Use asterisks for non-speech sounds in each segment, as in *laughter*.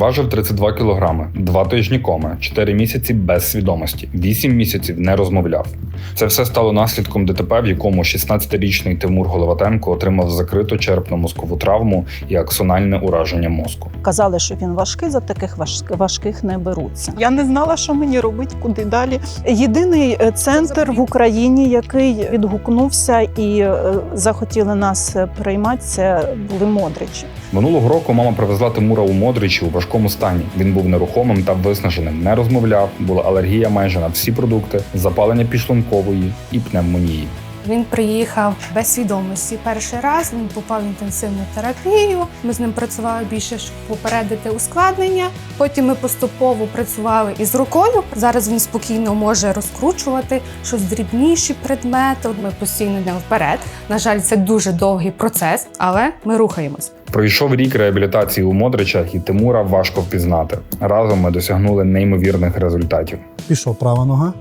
Важив 32 кілограми, два тижні коми, 4 місяці без свідомості, 8 місяців не розмовляв. Це все стало наслідком ДТП, в якому 16-річний Тимур Головатенко отримав закриту черепно-мозкову травму і аксональне ураження мозку. Казали, що він важкий, за таких важ- важких не беруться. Я не знала, що мені робити, куди далі. Єдиний е, центр в Україні, який відгукнувся і е, захотіли нас е, приймати, це були Модричі. Минулого року мама привезла Тимура у Модричі у важкому стані. Він був нерухомим та виснаженим, не розмовляв, була алергія майже на всі продукти, запалення підшлункової і пневмонії. Він приїхав без свідомості. Перший раз він попав в інтенсивну терапію. Ми з ним працювали більше, щоб попередити ускладнення. Потім ми поступово працювали із рукою. Зараз він спокійно може розкручувати щось дрібніші предмети. Ми постійно йдемо вперед. На жаль, це дуже довгий процес, але ми рухаємось. Пройшов рік реабілітації у Модричах, і Тимура важко впізнати. Разом ми досягнули неймовірних результатів. Пішов права нога,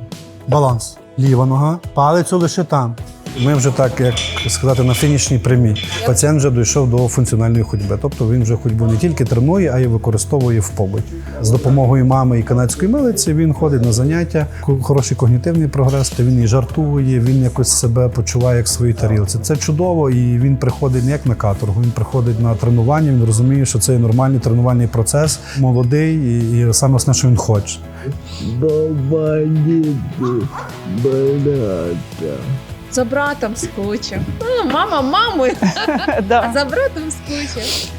баланс, ліва нога, палець лише там. Ми вже так, як сказати, на фінішній прямій. Пацієнт вже дійшов до функціональної ходьби. Тобто він вже ходьбу не тільки тренує, а й використовує в побуті. З допомогою мами і канадської милиці він ходить на заняття. Хороший когнітивний прогрес, то він і жартує, він якось себе почуває як в своїй тарілці. Це чудово, і він приходить не як на каторгу, він приходить на тренування. Він розуміє, що це є нормальний тренувальний процес, молодий, і, і саме основне, що він хоче. Брата. За братом скучив. Ну, мама мами, *laughs* а Да. за братом скучив.